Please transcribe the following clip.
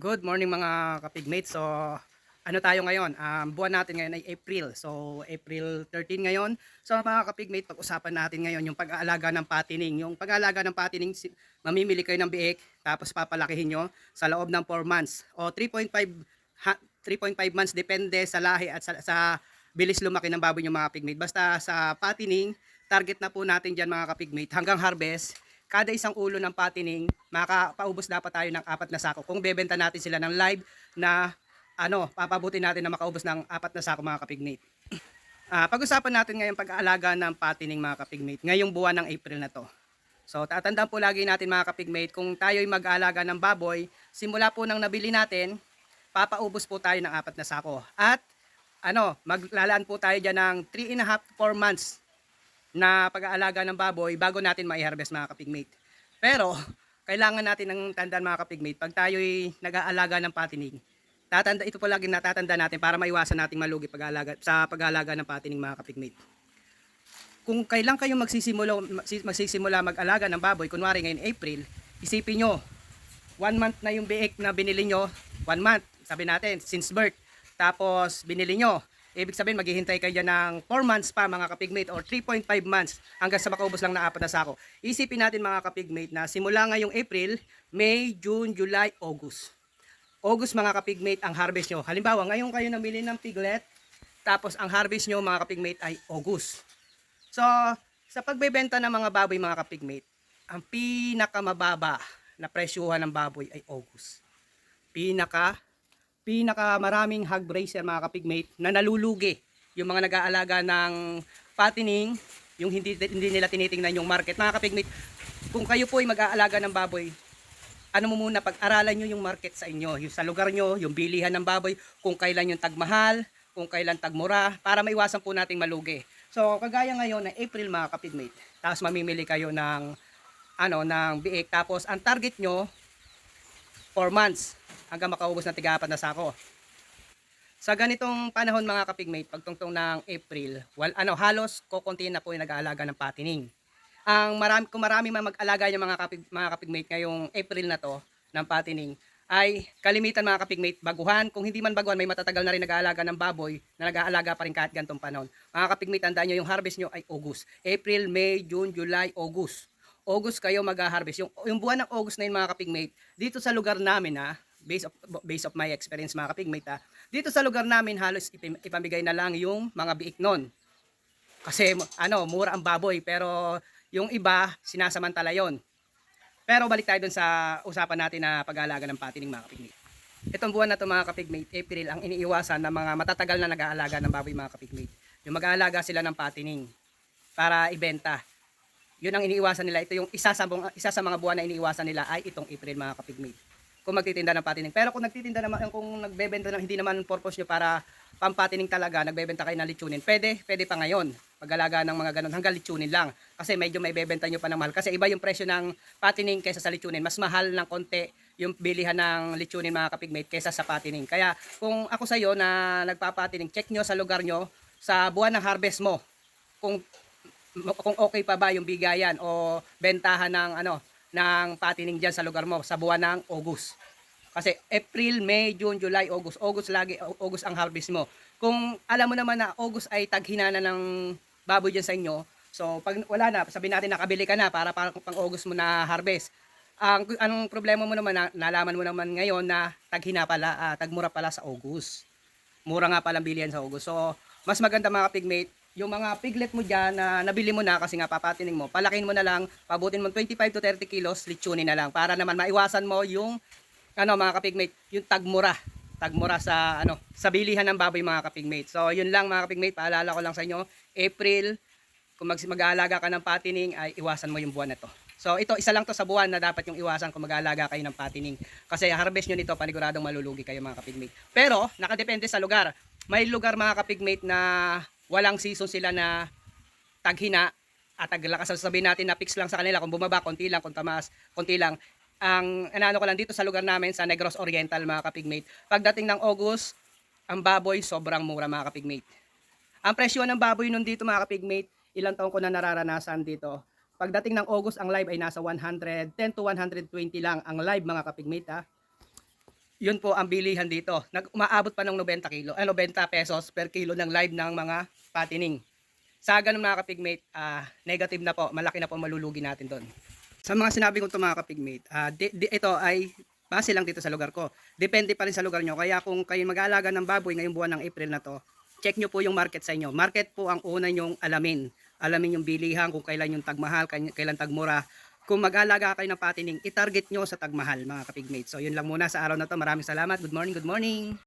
Good morning mga kapigmates. So, ano tayo ngayon? Um, buwan natin ngayon ay April. So, April 13 ngayon. So, mga kapigmate, pag-usapan natin ngayon yung pag-aalaga ng patining. Yung pag-aalaga ng patining, mamimili kayo ng biik, tapos papalakihin nyo sa loob ng 4 months. O 3.5 ha- 3.5 months depende sa lahi at sa, sa bilis lumaki ng baboy yung mga pigmate. Basta sa patining, target na po natin dyan mga kapigmate hanggang harvest kada isang ulo ng patining, makapaubos dapat tayo ng apat na sako. Kung bebenta natin sila ng live na ano, papabuti natin na makaubos ng apat na sako mga kapigmate. Ah, pag-usapan natin ngayon pag-aalaga ng patining mga kapigmate ngayong buwan ng April na to. So tatandaan po lagi natin mga kapigmate kung tayo'y mag-aalaga ng baboy, simula po nang nabili natin, papaubos po tayo ng apat na sako. At ano, maglalaan po tayo dyan ng 3 and a half to 4 months na pag-aalaga ng baboy bago natin mai-harvest mga kapigmate. Pero, kailangan natin ng tandaan mga kapigmate, pag tayo'y nag-aalaga ng patining, tatanda, ito po lagi natatanda natin para maiwasan nating malugi pag-aalaga, sa pag-aalaga ng patining mga kapigmate. Kung kailan kayo magsisimula, magsi- magsisimula mag-alaga ng baboy, kunwari ngayon April, isipin nyo, one month na yung biik na binili nyo, one month, sabi natin, since birth, tapos binili nyo, ibig sabihin maghihintay kayo dyan ng 4 months pa mga kapigmate or 3.5 months hanggang sa makaubos lang na apat na sako. Isipin natin mga kapigmate na simula ngayong April, May, June, July, August. August mga kapigmate ang harvest nyo. Halimbawa, ngayon kayo namili ng piglet, tapos ang harvest nyo mga kapigmate ay August. So, sa pagbebenta ng mga baboy mga kapigmate, ang pinakamababa na presyuhan ng baboy ay August. Pinaka pinaka maraming hog bracer mga kapigmate na nalulugi yung mga nag-aalaga ng patining, yung hindi hindi nila tinitingnan yung market. Mga kapigmate, kung kayo po ay mag-aalaga ng baboy, ano mo muna pag-aralan nyo yung market sa inyo, yung sa lugar nyo, yung bilihan ng baboy, kung kailan yung tagmahal, kung kailan tagmura, para maiwasan po nating malugi. So, kagaya ngayon na April mga kapigmate, tapos mamimili kayo ng ano, ng biik, tapos ang target nyo 4 months hanggang makaubos ng tiga na sako. Sa ganitong panahon mga kapigmate, pagtungtong ng April, wal, ano, halos kokonti na po yung nag-aalaga ng patining. Ang marami, kung marami man mag-alaga yung mga, kapig, mga kapigmate ngayong April na to ng patining, ay kalimitan mga kapigmate baguhan. Kung hindi man baguhan, may matatagal na rin nag-aalaga ng baboy na nag-aalaga pa rin kahit gantong panahon. Mga kapigmate, tandaan nyo, yung harvest nyo ay August. April, May, June, July, August. August kayo mag-harvest. Yung, yung buwan ng August na yun mga kapigmate, dito sa lugar namin ha, based of, based of my experience mga kapigmate dito sa lugar namin halos ipim- ipamigay na lang yung mga biik nun. Kasi ano, mura ang baboy pero yung iba sinasamantala yon. Pero balik tayo dun sa usapan natin na pag-aalaga ng patining mga kapigmate. Itong buwan na to mga kapigmate, April, ang iniiwasan ng mga matatagal na nag-aalaga ng baboy mga kapigmate. Yung mag-aalaga sila ng patining para ibenta. Yun ang iniiwasan nila. Ito yung isa sa, isa sa mga buwan na iniiwasan nila ay itong April mga kapigmate. Kung magtitinda ng patining. Pero kung nagtitinda naman, kung nagbebenta ng hindi naman purpose nyo para pampatining talaga, nagbebenta kayo ng litsunin, pwede, pwede pa ngayon. Mag-alaga ng mga ganun hanggang litsunin lang. Kasi medyo may bebenta nyo pa ng mahal. Kasi iba yung presyo ng patining kaysa sa litsunin. Mas mahal ng konti yung bilihan ng litsunin mga kapigmate kaysa sa patining. Kaya kung ako sa iyo na nagpapatining, check nyo sa lugar nyo sa buwan ng harvest mo. Kung kung okay pa ba yung bigayan o bentahan ng ano ng patining diyan sa lugar mo sa buwan ng August. Kasi April, May, June, July, August. August lagi, August ang harvest mo. Kung alam mo naman na August ay taghinana ng baboy dyan sa inyo, so pag wala na, sabi natin nakabili ka na para, para pang August mo na harvest. Ang anong problema mo naman na nalaman mo naman ngayon na taghina pala, ah, tagmura pala sa August. Mura nga palang bilihan sa August. So, mas maganda mga pigmate, yung mga piglet mo dyan na nabili mo na kasi nga papatining mo, palakin mo na lang, pabutin mo 25 to 30 kilos, litsunin na lang para naman maiwasan mo yung ano mga kapigmate, yung tagmura. Tagmura sa ano, sa bilihan ng baboy mga kapigmate. So, yun lang mga kapigmate, paalala ko lang sa inyo, April, kung mag mag-aalaga ka ng patining, ay iwasan mo yung buwan na to. So, ito, isa lang to sa buwan na dapat yung iwasan kung mag-aalaga kayo ng patining. Kasi harvest nyo nito, paniguradong malulugi kayo mga kapigmate. Pero, nakadepende sa lugar. May lugar mga kapigmate na walang season sila na taghina at taglakas. Sabihin natin na fix lang sa kanila. Kung bumaba, konti lang. Kung tamas, konti lang. Ang ano ko lang dito sa lugar namin, sa Negros Oriental mga kapigmate. Pagdating ng August, ang baboy sobrang mura mga kapigmate. Ang presyo ng baboy nun dito mga kapigmate, ilang taon ko na nararanasan dito. Pagdating ng August, ang live ay nasa 110 to 120 lang ang live mga kapigmate ha. Yun po ang bilihan dito. Nag umaabot pa ng 90 kilo, eh, 90 pesos per kilo ng live ng mga patining. Sa ganun mga kapigmate, ah, negative na po, malaki na po malulugi natin doon. Sa mga sinabi ko to mga kapigmate, ah, di- di- ito ay base lang dito sa lugar ko. Depende pa rin sa lugar nyo. Kaya kung kayo mag-aalaga ng baboy ngayong buwan ng April na to, check nyo po yung market sa inyo. Market po ang una nyong alamin. Alamin yung bilihan, kung kailan yung tagmahal, kailan tagmura. Kung mag-aalaga kayo ng patining, itarget nyo sa tagmahal mga kapigmate. So yun lang muna sa araw na to. Maraming salamat. Good morning, good morning.